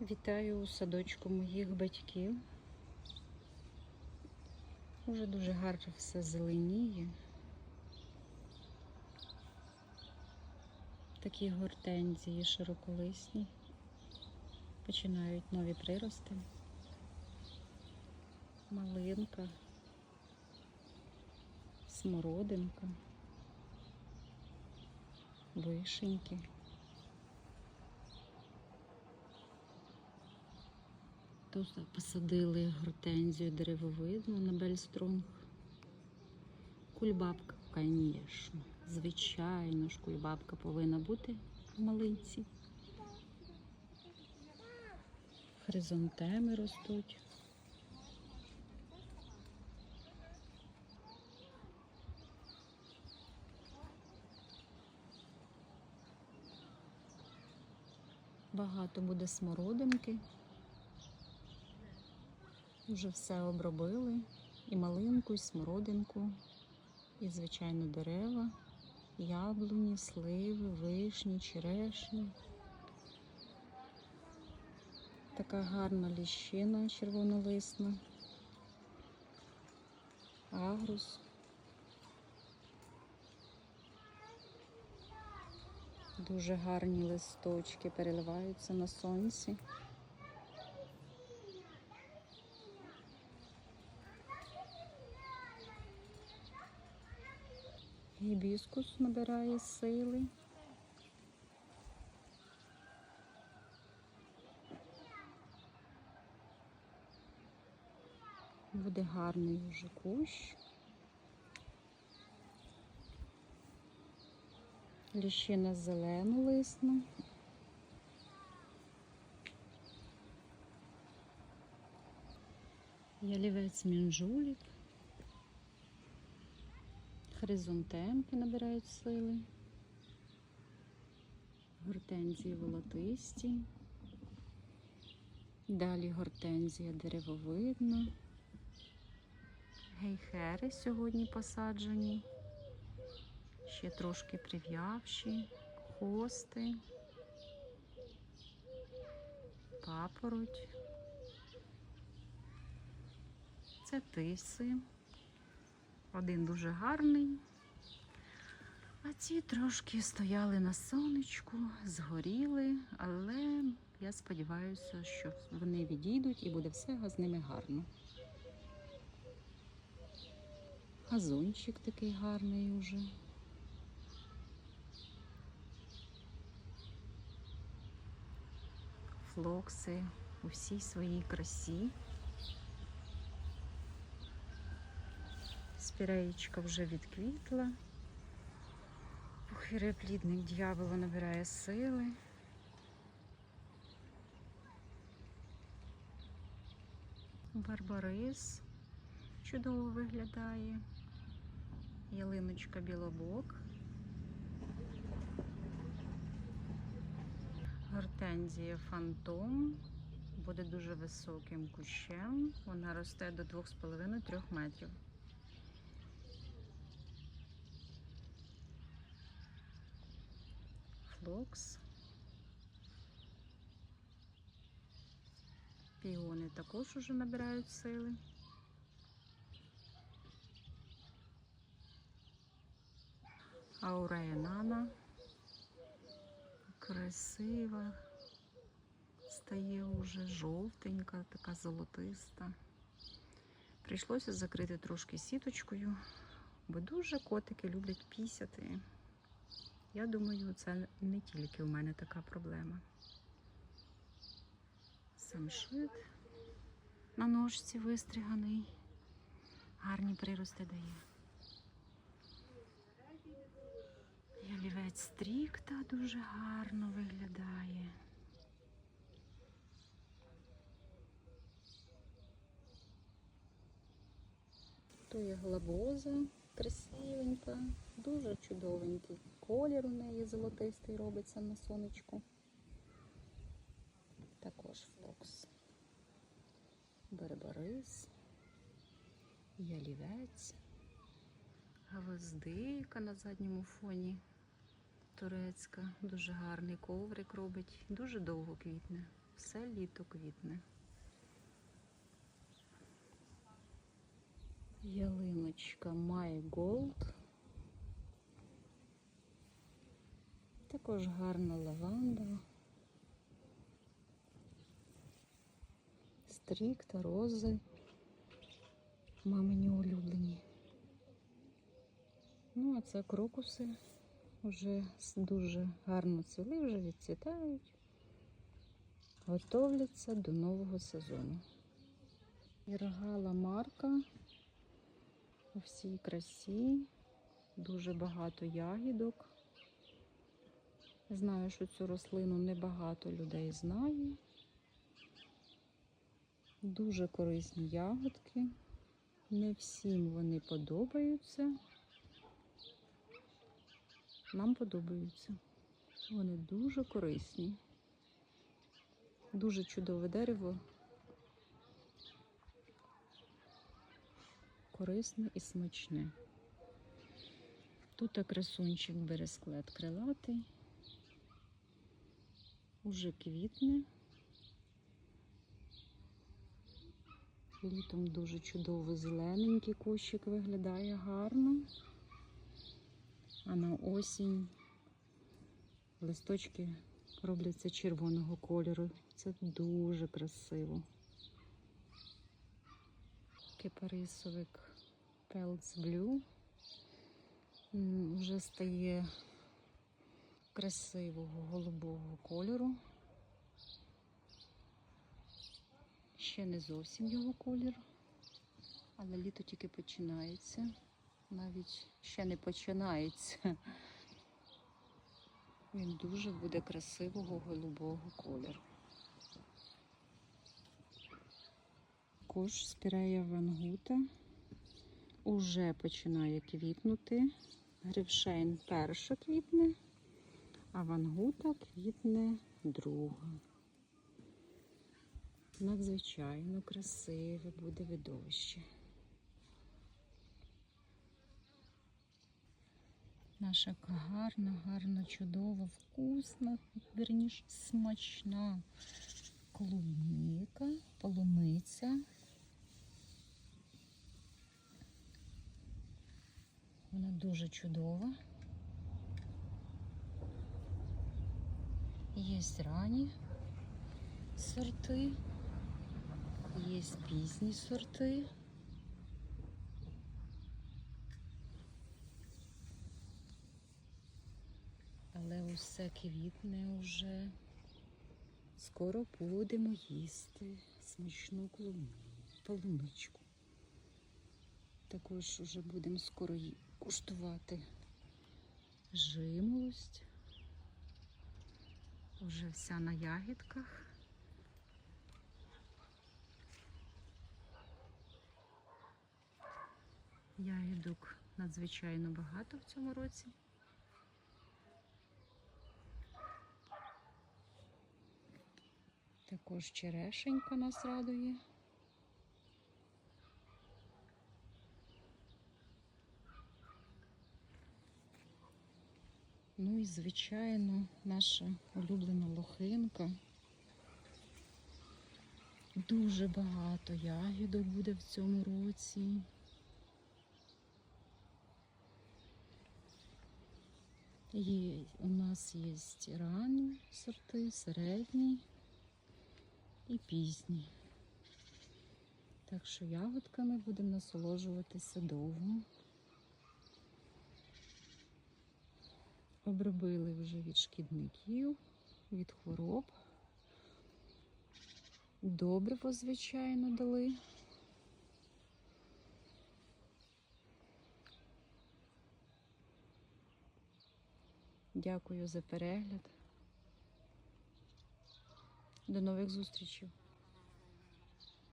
Вітаю у садочку моїх батьків. Уже дуже гарно все зеленіє. Такі гортензії широколисні. Починають нові прирости. Малинка, смородинка, вишеньки. Тут посадили гортензію деревовидну на Бельстронг. Кульбабка, звісно. Звичайно ж, кульбабка повинна бути в малинці. Хризантеми ростуть. Багато буде смородинки. Вже все обробили. І малинку, і смородинку, і, звичайно, дерева, яблуні, сливи, вишні, черешні. Така гарна ліщина червонолисна. Агрус. Дуже гарні листочки переливаються на сонці. Гібіскус набирає сили. Буде гарний вже кущ. Ліщина зеленолисна. Ялівець мінжулік. Хризантемки набирають сили. Гортензії волотисті. Далі гортензія деревовидна. Гейхери сьогодні посаджені. Ще трошки прив'явші, хости, папороть. Це тиси. Один дуже гарний. А ці трошки стояли на сонечку, згоріли, але я сподіваюся, що вони відійдуть і буде все з ними гарно. Газончик такий гарний уже. Флокси у всій своїй красі. Спіреєчка вже відквітла. Похиреплідник дьявола набирає сили. Барбарис чудово виглядає. Ялиночка білобок. Гортензія фантом буде дуже високим кущем. Вона росте до 2,5-3 метрів. Флокс. Піони також уже набирають сили. Аурея Нана. Красива. Стає уже жовтенька, така золотиста. Прийшлося закрити трошки сіточкою, бо дуже котики люблять пісяти. Я думаю, це не тільки у мене така проблема. Самшит на ножці вистриганий. Гарні прирости дає. Ялівець стрікта дуже гарно виглядає. То є глабоза красивенька, дуже чудовенький. Колір у неї золотистий робиться на сонечку. Також флокс. Барбарис, ялівець, гвоздика на задньому фоні. Турецька, дуже гарний коврик робить, дуже довго квітне. Все літо квітне. Ялиночка My Gold. Також гарна лаванда. Стрік та рози. Мамині улюблені. Ну, а це крокуси вже дуже гарно цвіли, вже відцвітають. Готовляться до нового сезону. Іргала марка у всій красі, дуже багато ягідок. Знаю, що цю рослину небагато людей знає. Дуже корисні ягодки. Не всім вони подобаються. Нам подобаються. Вони дуже корисні. Дуже чудове дерево. Корисне і смачне. Тут красунчик бересклет крилатий. Уже квітне. Літом дуже чудово зелененький кущик виглядає гарно. А на осінь листочки робляться червоного кольору. Це дуже красиво. Кипарисовик Pelts Blue вже стає красивого голубого кольору. Ще не зовсім його колір, але літо тільки починається. Навіть ще не починається. Він дуже буде красивого голубого кольору. Також спірея вангута уже починає квітнути. Грівшейн перша квітне, а вангута квітне друга. Надзвичайно красиве буде видовище. Наша гарна, гарна, чудова, вкусна, вірніше смачна клубніка, полуниця. Вона дуже чудова. Є ранні сорти, є пізні сорти. Але усе квітне вже. Скоро будемо їсти смачну полуничку. Також вже будемо скоро куштувати жимолость. Вже вся на ягідках. Ягідок надзвичайно багато в цьому році. Також черешенька нас радує. Ну і, звичайно, наша улюблена лохинка. Дуже багато ягідок буде в цьому році. Є, у нас є ранні сорти, середні і пізні. Так що ягодками будемо насолоджуватися довго. Обробили вже від шкідників, від хвороб. Добриво, звичайно, дали. Дякую за перегляд. До нових зустрічей.